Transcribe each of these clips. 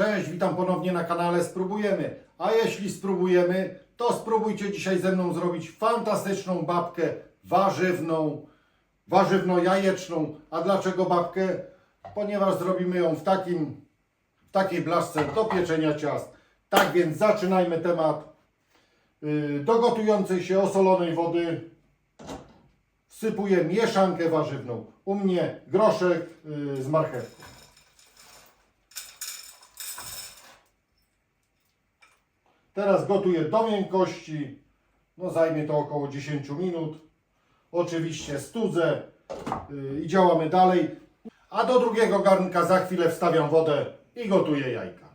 Cześć, witam ponownie na kanale Spróbujemy. A jeśli spróbujemy, to spróbujcie dzisiaj ze mną zrobić fantastyczną babkę warzywną, warzywno-jajeczną. A dlaczego babkę? Ponieważ zrobimy ją w, takim, w takiej blaszce do pieczenia ciast. Tak więc zaczynajmy temat. Yy, Do gotującej się osolonej wody wsypuję mieszankę warzywną. U mnie groszek yy, z marchewką. Teraz gotuję do miękkości. No zajmie to około 10 minut. Oczywiście studzę yy, i działamy dalej. A do drugiego garnka za chwilę wstawiam wodę i gotuję jajka.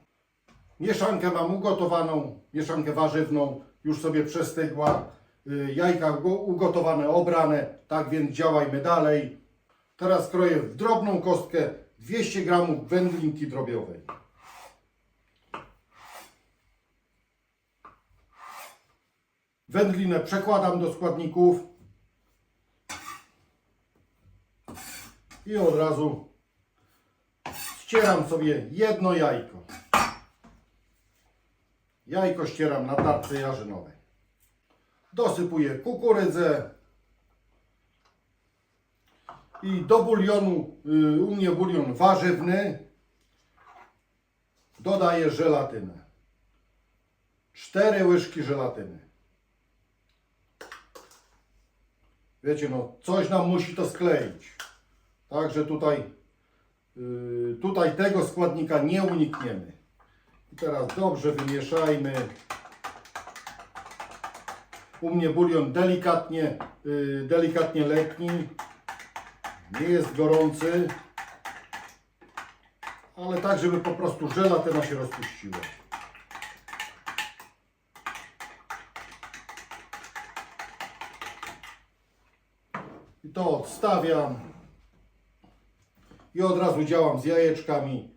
Mieszankę mam ugotowaną, mieszankę warzywną, już sobie przestygła. Yy, Jajka go- ugotowane, obrane, tak więc działajmy dalej. Teraz kroję w drobną kostkę 200 g wędlinki drobiowej. Wędlinę przekładam do składników i od razu ścieram sobie jedno jajko. Jajko ścieram na tarce jarzynowej. Dosypuję kukurydzę i do bulionu, y, u mnie bulion warzywny, dodaję żelatynę. Cztery łyżki żelatyny. Wiecie, no coś nam musi to skleić. Także tutaj, yy, tutaj tego składnika nie unikniemy. I teraz dobrze wymieszajmy. U mnie bulion delikatnie, yy, delikatnie letni. Nie jest gorący. Ale tak, żeby po prostu żelatyna się rozpuściła. To odstawiam. I od razu działam z jajeczkami.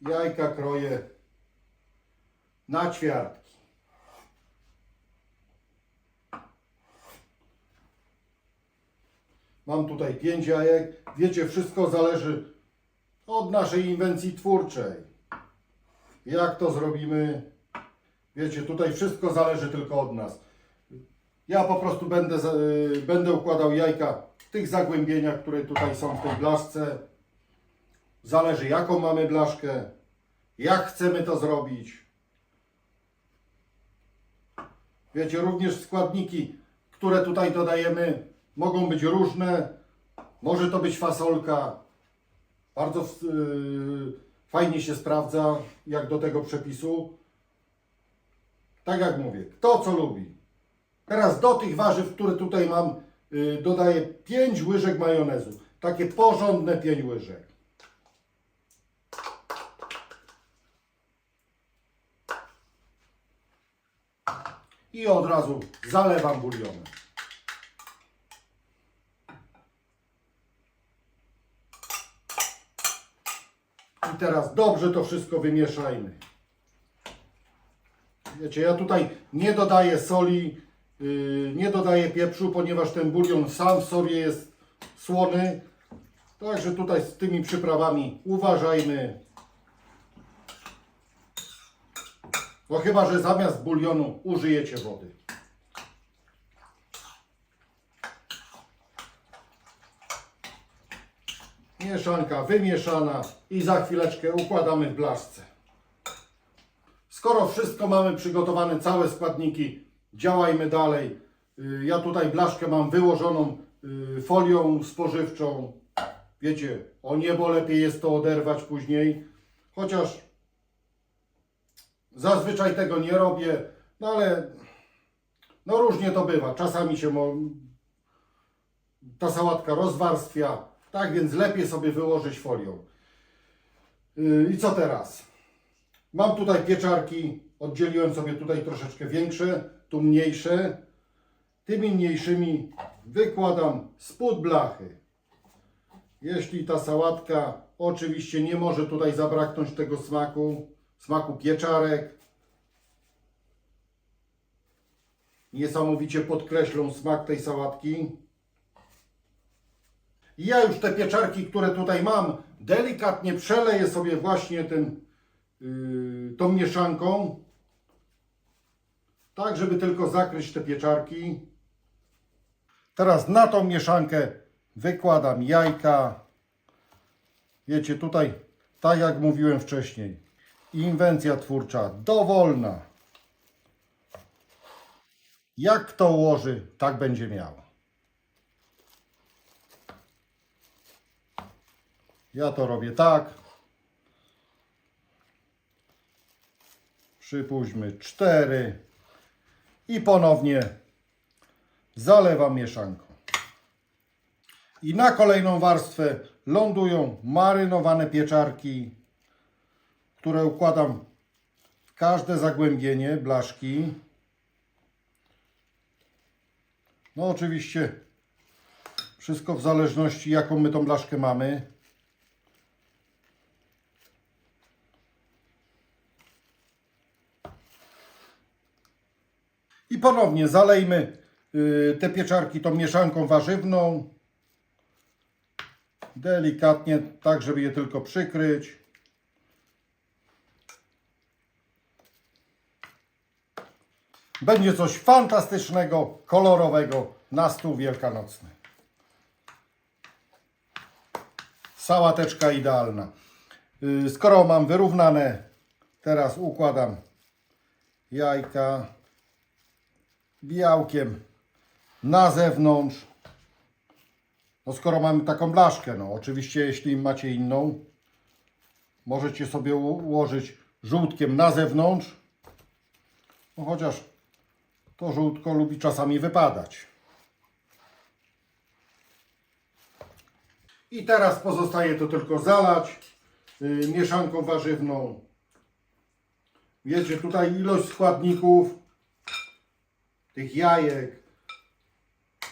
Jajka kroję na ćwiartki. Mam tutaj pięć jajek. Wiecie, wszystko zależy od naszej inwencji twórczej. Jak to zrobimy? Wiecie, tutaj wszystko zależy tylko od nas. Ja po prostu będę, y, będę układał jajka w tych zagłębieniach, które tutaj są w tej blaszce. Zależy jaką mamy blaszkę, jak chcemy to zrobić. Wiecie, również składniki, które tutaj dodajemy, mogą być różne. Może to być fasolka. Bardzo y, fajnie się sprawdza, jak do tego przepisu. Tak jak mówię, kto co lubi. Teraz do tych warzyw, które tutaj mam, y, dodaję 5 łyżek majonezu. Takie porządne 5 łyżek. I od razu zalewam bulionem. I teraz dobrze to wszystko wymieszajmy. Wiecie, ja tutaj nie dodaję soli, yy, nie dodaję pieprzu, ponieważ ten bulion sam w sobie jest słony. Także tutaj z tymi przyprawami uważajmy. No chyba, że zamiast bulionu użyjecie wody. Mieszanka wymieszana i za chwileczkę układamy w blaszce. Skoro wszystko mamy przygotowane, całe składniki, działajmy dalej. Y, Ja tutaj blaszkę mam wyłożoną y, folią spożywczą. Wiecie, o niebo lepiej jest to oderwać później. Chociaż zazwyczaj tego nie robię, no ale no różnie to bywa. Czasami się mo- ta sałatka rozwarstwia, tak więc lepiej sobie wyłożyć folią. Y, I co teraz? Mam tutaj pieczarki, oddzieliłem sobie tutaj troszeczkę większe, tu mniejsze. Tymi mniejszymi wykładam spód blachy. Jeśli ta sałatka oczywiście nie może tutaj zabraknąć tego smaku, smaku pieczarek. Niesamowicie podkreślą smak tej sałatki. I ja już te pieczarki, które tutaj mam, delikatnie przeleję sobie właśnie tym yy, tą mieszanką, tak żeby tylko zakryć te pieczarki. Teraz na tą mieszankę wykładam jajka. Wiecie, tutaj, tak jak mówiłem wcześniej, inwencja twórcza, dowolna. Jak kto ułoży, tak będzie miał. Ja to robię tak. Przypuśćmy cztery i ponownie zalewam mieszanką. I na kolejną warstwę lądują marynowane pieczarki, które układam w każde zagłębienie blaszki. No oczywiście wszystko w zależności jaką my tą blaszkę mamy. I ponownie zalejmy y, te pieczarki tą mieszanką warzywną. Delikatnie, tak żeby je tylko przykryć. Będzie coś fantastycznego, kolorowego na stół wielkanocny. Sałateczka idealna. Y, Skoro mam wyrównane, teraz układam jajka białkiem na zewnątrz. No skoro mamy taką blaszkę, no oczywiście jeśli macie inną, możecie sobie ułożyć żółtkiem na zewnątrz. No chociaż to żółtko lubi czasami wypadać. I teraz pozostaje to tylko zalać y, mieszanką warzywną. Wiecie, tutaj ilość składników, tych jajek,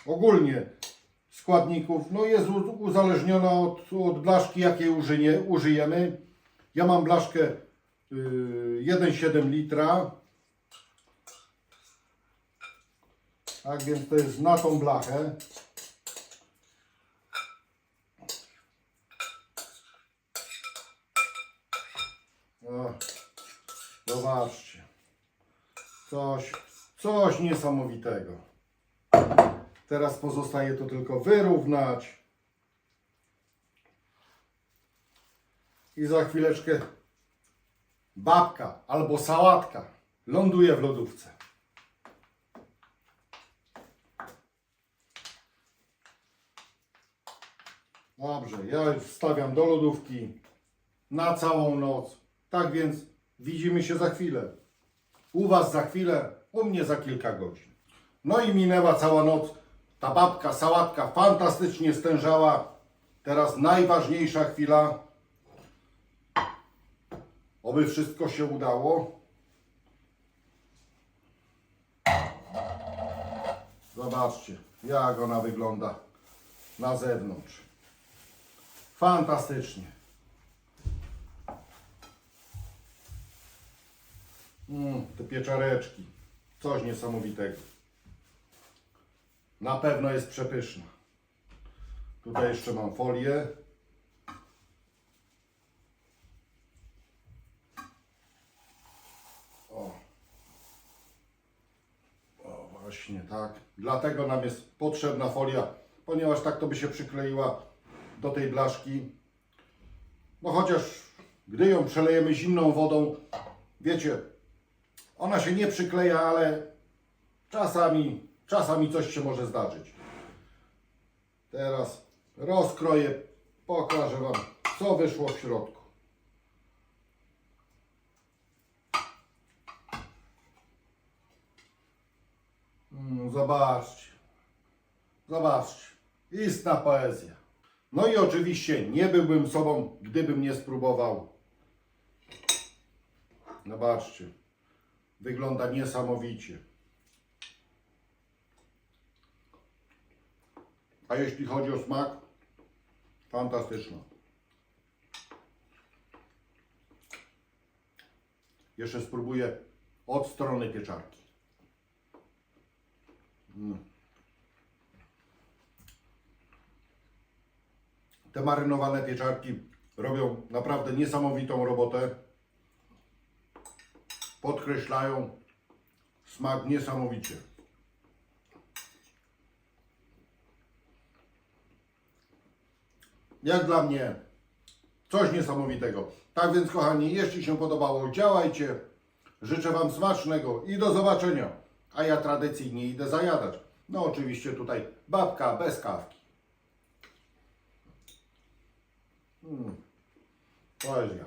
ogólnie składników, no jest uzależniona od, od blaszki, jakiej użyje, użyjemy. Ja mam blaszkę y, 1,7 litra. Tak więc to jest na tą blachę. O, zobaczcie. Coś, coś niesamowitego. Teraz pozostaje to tylko wyrównać. I za chwileczkę babka albo sałatka ląduje w lodówce. Dobrze, ja wstawiam do lodówki na całą noc. Tak więc widzimy się za chwilę. U Was za chwilę, u mnie za kilka godzin. No i minęła cała noc. Ta babka, sałatka fantastycznie stężała. Teraz najważniejsza chwila. Oby wszystko się udało. Zobaczcie, jak ona wygląda na zewnątrz. Fantastycznie. Mm, te pieczareczki. Coś niesamowitego. Na pewno jest przepyszna. Tutaj jeszcze mam folię. O. O, właśnie tak. Dlatego nam jest potrzebna folia, ponieważ tak to by się przykleiła do tej blaszki. No chociaż gdy ją przelejemy zimną wodą, wiecie, ona się nie przykleja, ale czasami, czasami coś się może zdarzyć. Teraz rozkroję, pokażę Wam, co wyszło w środku. Mm, zobaczcie, zobaczcie, istna poezja. No i oczywiście nie byłbym sobą, gdybym nie spróbował. Zobaczcie. Wygląda niesamowicie. A jeśli chodzi o smak, fantastyczna. Jeszcze spróbuję od strony pieczarki. Mm. Te marynowane pieczarki robią naprawdę niesamowitą robotę. Podkreślają smak niesamowicie. Jak dla mnie coś niesamowitego. Tak więc kochani, jeśli się podobało, działajcie. Życzę Wam smacznego i do zobaczenia. A ja tradycyjnie idę zajadać. No oczywiście tutaj babka bez kawki. Mm. Poezja.